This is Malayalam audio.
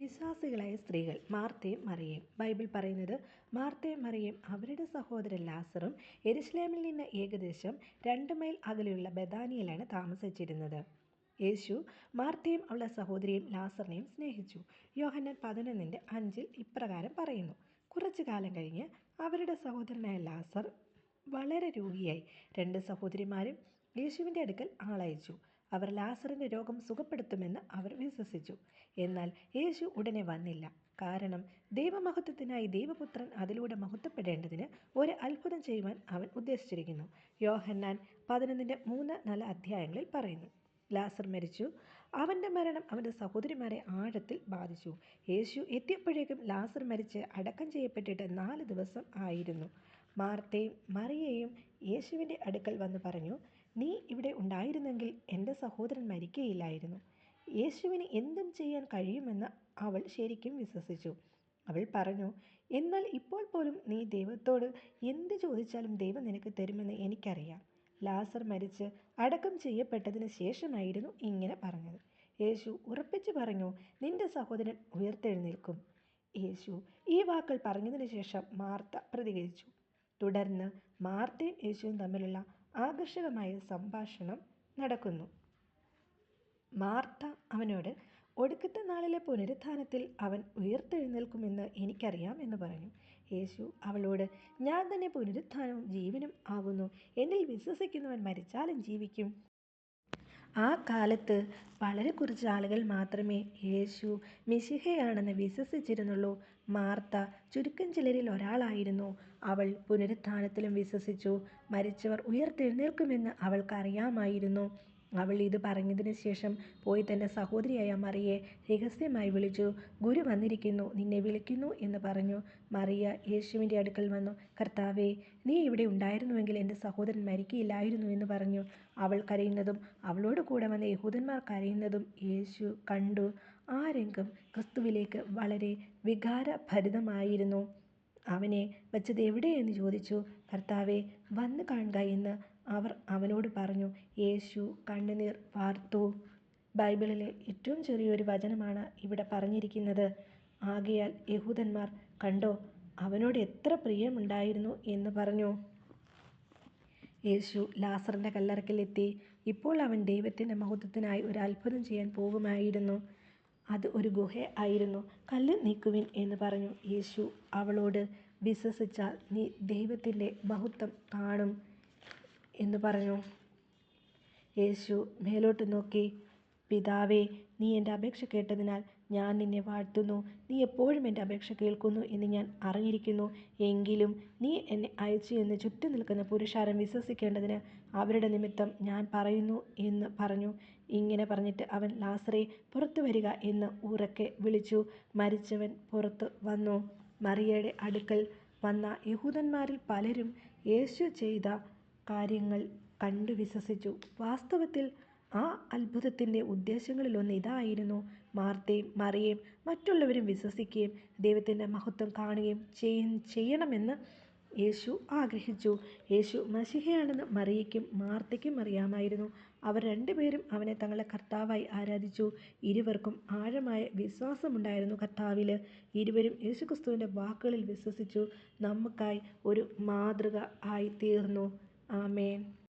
വിശ്വാസികളായ സ്ത്രീകൾ മാർത്തയും മറിയയും. ബൈബിൾ പറയുന്നത് മാർത്തയും മറിയയും അവരുടെ സഹോദരൻ ലാസറും എരുസലേമിൽ നിന്ന് ഏകദേശം രണ്ട് മൈൽ അകലെയുള്ള ബദാനിയിലാണ് താമസിച്ചിരുന്നത്. യേശു മാർത്തയും അവളുടെ സഹോദരിയും ലാസറിനെയും സ്നേഹിച്ചു. യോഹന്നാൻ പതിനൊന്നിന്റെ അഞ്ചിൽ ഇപ്രകാരം പറയുന്നു കുറച്ചു കാലം കഴിഞ്ഞ് അവരുടെ സഹോദരനായ ലാസർ വളരെ രോഗിയായി. രണ്ട് സഹോദരിമാരും യേശുവിന്റെ അടുക്കൽ ആളയച്ചു. അവർ ലാസറിന്റെ രോഗം സുഖപ്പെടുത്തുമെന്ന് അവർ വിശ്വസിച്ചു. എന്നാൽ യേശു ഉടനെ വന്നില്ല. കാരണം ദൈവമഹത്വത്തിനായി ദൈവപുത്രൻ അതിലൂടെ മഹത്വപ്പെടേണ്ടതിന് ഒരു അത്ഭുതം ചെയ്യുവാൻ അവൻ ഉദ്ദേശിച്ചിരിക്കുന്നു. യോഹന്നാൻ പതിനൊന്നിന്റെ മൂന്ന് നാല് അധ്യായങ്ങളിൽ പറയുന്നു ലാസർ മരിച്ചു. അവന്റെ മരണം അവന്റെ സഹോദരിമാരെ ആഴത്തിൽ ബാധിച്ചു. യേശു എത്തിയപ്പോഴേക്കും ലാസർ മരിച്ച് അടക്കം ചെയ്യപ്പെട്ടിട്ട് നാല് ദിവസം ആയിരുന്നു. മാർത്തയും മറിയയും യേശുവിന്റെ അടുക്കൽ വന്ന് പറഞ്ഞു നീ ഇവിടെ ഉണ്ടായിരുന്നെങ്കിൽ എന്റെ സഹോദരൻ മരിക്കുകയില്ലായിരുന്നു യേശുവിന് എന്തും ചെയ്യാൻ കഴിയുമെന്ന് അവൾ ശരിക്കും വിശ്വസിച്ചു. അവൾ പറഞ്ഞു എന്നാൽ ഇപ്പോൾ പോലും നീ ദൈവത്തോട് എന്ത് ചോദിച്ചാലും ദൈവം നിനക്ക് തരുമെന്ന് എനിക്കറിയാം. ലാസർ മരിച്ച് അടക്കം ചെയ്യപ്പെട്ടതിന് ശേഷമായിരുന്നു ഇങ്ങനെ പറഞ്ഞത്. യേശു ഉറപ്പിച്ചു പറഞ്ഞു നിന്റെ സഹോദരൻ ഉയർത്തെഴുന്നേൽക്കും യേശു ഈ വാക്കുകൾ പറഞ്ഞതിന് ശേഷം മാർത്ത പ്രതികരിച്ചു. തുടർന്ന് മാർത്തയും യേശുവും തമ്മിലുള്ള ആകർഷകമായ സംഭാഷണം നടക്കുന്നു. മാർത്ത അവനോട് ഒടുക്കത്തെ നാളിലെ പുനരുത്ഥാനത്തിൽ അവൻ ഉയർത്തെഴുന്നേൽക്കുമെന്ന് എനിക്കറിയാം എന്ന് പറഞ്ഞു. യേശു അവളോട് ഞാൻ തന്നെ പുനരുത്ഥാനവും ജീവനും ആകുന്നു. എന്നിൽ വിശ്വസിക്കുന്നവൻ മരിച്ചാലും ജീവിക്കും. ആ കാലത്ത് വളരെ കുറച്ച് ആളുകൾ മാത്രമേ യേശു മിശിഹയാണെന്ന് വിശ്വസിച്ചിരുന്നുള്ളൂ. മാർത്ത ചുരുക്കം ചിലരിൽ ഒരാളായിരുന്നു. അവൾ പുനരുത്ഥാനത്തിലും വിശ്വസിച്ചു. മരിച്ചവർ ഉയർത്തെഴുന്നേൽക്കുമെന്ന് അവൾക്കറിയാമായിരുന്നു. അവൾ ഇത് പറഞ്ഞതിന് ശേഷം പോയി തന്റെ സഹോദരിയായ മറിയെ രഹസ്യമായി വിളിച്ചു ഗുരു വന്നിരിക്കുന്നു നിന്നെ വിളിക്കുന്നു എന്ന് പറഞ്ഞു. മറിയ യേശുവിന്റെ അടുക്കൽ വന്നു കർത്താവേ നീ ഇവിടെ ഉണ്ടായിരുന്നുവെങ്കിൽ എന്റെ സഹോദരൻ മരിക്കയില്ലായിരുന്നു എന്ന് പറഞ്ഞു. അവൾ കരയുന്നതും അവളോട് കൂടെ വന്ന യഹൂദന്മാർ കരയുന്നതും യേശു കണ്ടു. ആ രംഗം ക്രിസ്തുവിലേക്ക് വളരെ വികാരഭരിതമായിരുന്നു. അവനെ വച്ചത് എവിടെയെന്ന് ചോദിച്ചു. കർത്താവെ വന്ന് കാണുക എന്ന് അവർ അവനോട് പറഞ്ഞു യേശു കണ്ണുനീർ വാർത്തു. ബൈബിളിലെ ഏറ്റവും ചെറിയൊരു വചനമാണ് ഇവിടെ പറഞ്ഞിരിക്കുന്നത്. ആകയാൽ യഹൂദന്മാർ കണ്ടോ അവനോട് എത്ര പ്രിയമുണ്ടായിരുന്നു എന്ന് പറഞ്ഞു. യേശു ലാസറിന്റെ കല്ലറക്കിലെത്തി ഇപ്പോൾ അവൻ ദൈവത്തിന്റെ മഹത്വത്തിനായി ഒരു അത്ഭുതം ചെയ്യാൻ പോകുമായിരുന്നു. അത് ഒരു ഗുഹ ആയിരുന്നു. കല്ല് നീക്കുവിൻ എന്ന് പറഞ്ഞു. യേശു അവളോട് വിശ്വസിച്ചാൽ നീ ദൈവത്തിന്റെ മഹത്വം കാണും. എന്ന് പറഞ്ഞു. യേശു മേലോട്ട് നോക്കി പിതാവേ നീ എന്റെ അപേക്ഷ കേട്ടതിനാൽ ഞാൻ നിന്നെ വാഴ്ത്തുന്നു. നീ എപ്പോഴും എന്റെ അപേക്ഷ കേൾക്കുന്നു എന്ന് ഞാൻ അറിഞ്ഞിരിക്കുന്നു. എങ്കിലും നീ എന്നെ അയച്ചു എന്ന് ചുറ്റും നിൽക്കുന്ന പുരുഷാരം വിശ്വസിക്കേണ്ടതിന് അവരുടെ നിമിത്തം ഞാൻ പറയുന്നു എന്ന് പറഞ്ഞു. ഇങ്ങനെ പറഞ്ഞിട്ട് അവൻ ലാസറെ പുറത്തു വരിക എന്ന് ഉറക്കെ വിളിച്ചു. മരിച്ചവൻ പുറത്തു വന്നു. മറിയയുടെ അടുക്കൽ വന്ന യഹൂദന്മാരിൽ പലരും യേശു ചെയ്ത കാര്യങ്ങൾ കണ്ടു വിശ്വസിച്ചു. വാസ്തവത്തിൽ ആ അത്ഭുതത്തിന്റെ ഉദ്ദേശങ്ങളിലൊന്ന് ഇതായിരുന്നു. മാർത്തയും മറിയയും മറ്റുള്ളവരും വിശ്വസിക്കുകയും ദൈവത്തിന്റെ മഹത്വം കാണുകയും ചെയ്യണമെന്ന് യേശു ആഗ്രഹിച്ചു. യേശു മഷിഹയാണെന്ന് മറിയയ്ക്കും മാർത്തയ്ക്കും അറിയാമായിരുന്നു. അവർ രണ്ടുപേരും അവനെ തങ്ങളുടെ കർത്താവായി ആരാധിച്ചു. ഇരുവർക്കും ആഴമായ വിശ്വാസമുണ്ടായിരുന്നു കർത്താവിൽ ഇരുവരും യേശുക്രിസ്തുവിന്റെ വാക്കുകളിൽ വിശ്വസിച്ചു. നമുക്കായി ഒരു മാതൃക ആയി Amen.